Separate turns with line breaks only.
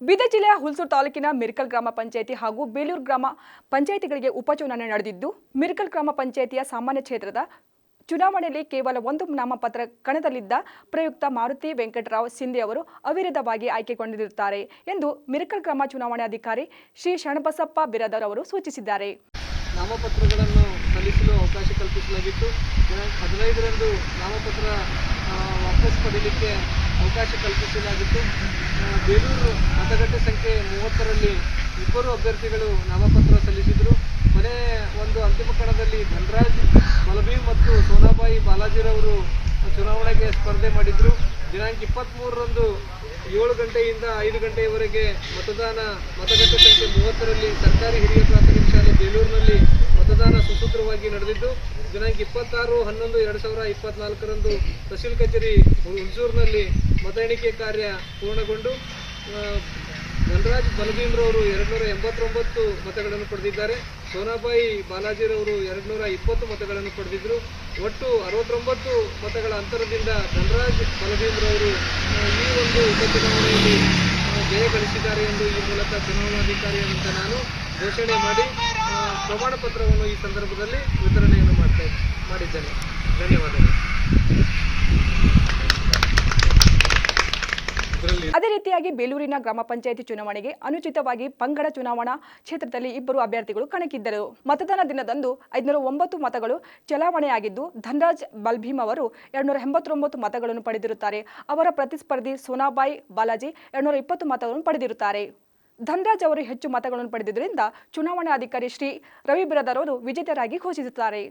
ಬೀದರ್ ಜಿಲ್ಲೆಯ ಹುಲ್ಸೂರು ತಾಲೂಕಿನ ಮಿರ್ಕಲ್ ಗ್ರಾಮ ಪಂಚಾಯಿತಿ ಹಾಗೂ ಬೇಲೂರು ಗ್ರಾಮ ಪಂಚಾಯಿತಿಗಳಿಗೆ ಉಪಚುನಾವಣೆ ನಡೆದಿದ್ದು, ಮಿರ್ಕಲ್ ಗ್ರಾಮ ಪಂಚಾಯಿತಿಯ ಸಾಮಾನ್ಯ ಕ್ಷೇತ್ರದ ಚುನಾವಣೆಯಲ್ಲಿ ಕೇವಲ ಒಂದು ನಾಮಪತ್ರ ಕಣದಲ್ಲಿದ್ದ ಪ್ರಯುಕ್ತ ಮಾರುತಿ ವೆಂಕಟರಾವ್ ಸಿಂಧೆ ಅವರು ಅವಿರೋಧವಾಗಿ ಆಯ್ಕೆಗೊಂಡಿರುತ್ತಾರೆ ಎಂದು ಮಿರ್ಕಲ್ ಗ್ರಾಮ ಚುನಾವಣಾಧಿಕಾರಿ ಶ್ರೀ ಶರಣಬಸಪ್ಪ ಬಿರದರ್ ಅವರು ಸೂಚಿಸಿದ್ದಾರೆ.
ನಾಮಪತ್ರಗಳನ್ನು ಸಲ್ಲಿಸಲು ಅವಕಾಶ ಕಲ್ಪಿಸಲಾಗಿತ್ತು. ಹದಿನೈದರಂದು ನಾಮಪತ್ರ ವಾಪಸ್ ಪಡೀಲಿಕ್ಕೆ ಅವಕಾಶ ಕಲ್ಪಿಸಲಾಗಿತ್ತು. ಬೇಲೂರು ಮತಗಟ್ಟೆ ಸಂಖ್ಯೆ ಮೂವತ್ತರಲ್ಲಿ ಇಬ್ಬರು ಅಭ್ಯರ್ಥಿಗಳು ನಾಮಪತ್ರ ಸಲ್ಲಿಸಿದರು. ಕೊನೆ ಒಂದು ಅಂತಿಮ ಕಣದಲ್ಲಿ ಧನರಾಜ್ ಮಲಬೀರ್ ಮತ್ತು ಸೋನಾಬಾಯಿ ಬಾಲಾಜಿರವರು ಚುನಾವಣೆಗೆ ಸ್ಪರ್ಧೆ ಮಾಡಿದ್ರು. ದಿನಾಂಕ ಇಪ್ಪತ್ತ್ಮೂರರಂದು ಏಳು ಗಂಟೆಯಿಂದ ಐದು ಗಂಟೆಯವರೆಗೆ ಮತದಾನ, ಮತಗಟ್ಟೆ ಸಂಖ್ಯೆ ಮೂವತ್ತರಲ್ಲಿ ಸರ್ಕಾರಿ ಹಿರಿಯ ಪ್ರಾಥಮಿಕ ಶಾಲೆ ಬೇಲೂರಿನಲ್ಲಿ ಮತದಾನ ಸುಸೂತ್ರವಾಗಿ ನಡೆದಿದ್ದು ದಿನಾಂಕ ಇಪ್ಪತ್ತಾರು, ಹನ್ನೊಂದು, ಎರಡು ಸಾವಿರ ಇಪ್ಪತ್ನಾಲ್ಕರಂದು ತಹಸೀಲ್ ಕಚೇರಿ ಹುಣಸೂರಿನಲ್ಲಿ ಮತ ಎಣಿಕೆ ಕಾರ್ಯ ಪೂರ್ಣಗೊಂಡು ಧನರಾಜ್ ಬಲಭೀಮ್ರವರು ಎರಡುನೂರ ಎಂಬತ್ತೊಂಬತ್ತು ಮತಗಳನ್ನು ಪಡೆದಿದ್ದಾರೆ. ಸೋನಾಬಾಯಿ ಬಾಲಾಜಿರವರು ಎರಡುನೂರ ಇಪ್ಪತ್ತು ಮತಗಳನ್ನು ಪಡೆದಿದ್ದರು. ಒಟ್ಟು ಅರವತ್ತೊಂಬತ್ತು ಮತಗಳ ಅಂತರದಿಂದ ಧನರಾಜ್ ಅವರು ಈ ಒಂದು ಉಪಚುನಾವಣೆಯಲ್ಲಿ ಜಯ ಗಳಿಸಿದ್ದಾರೆ ಎಂದು ಈ ಮೂಲಕ ಚುನಾವಣಾಧಿಕಾರಿಯಾದಂಥ ನಾನು ಘೋಷಣೆ ಮಾಡಿ ಪ್ರಮಾಣ ಪತ್ರವನ್ನು ಈ ಸಂದರ್ಭದಲ್ಲಿ ಮಾಡಿದ್ದೇನೆ. ಧನ್ಯವಾದಗಳು.
ಅದೇ ರೀತಿಯಾಗಿ ಬೇಲೂರಿನ ಗ್ರಾಮ ಪಂಚಾಯಿತಿ ಚುನಾವಣೆಗೆ ಅನುಚಿತವಾಗಿ ಪಂಗಡ ಚುನಾವಣಾ ಕ್ಷೇತ್ರದಲ್ಲಿ ಇಬ್ಬರು ಅಭ್ಯರ್ಥಿಗಳು ಕಣಕ್ಕಿದ್ದರು. ಮತದಾನ ದಿನದಂದು ಐದುನೂರ ಒಂಬತ್ತು ಮತಗಳು ಚಲಾವಣೆಯಾಗಿದ್ದು, ಧನರಾಜ್ ಬಲ್ಭೀಮ್ ಅವರು ಎರಡ್ನೂರ ಎಂಬತ್ತೊಂಬತ್ತು ಮತಗಳನ್ನು ಪಡೆದಿರುತ್ತಾರೆ. ಅವರ ಪ್ರತಿಸ್ಪರ್ಧಿ ಸೋನಾಬಾಯಿ ಬಾಲಾಜಿ ಎರಡ್ನೂರ ಇಪ್ಪತ್ತು ಮತಗಳನ್ನು ಪಡೆದಿರುತ್ತಾರೆ. ಧನರಾಜ್ ಅವರು ಹೆಚ್ಚು ಮತಗಳನ್ನು ಪಡೆದಿದ್ದರಿಂದ ಚುನಾವಣಾಧಿಕಾರಿ ಶ್ರೀ ರವಿ ಬಿರದರ್ ಅವರು ವಿಜೇತರಾಗಿ ಘೋಷಿಸುತ್ತಾರೆ.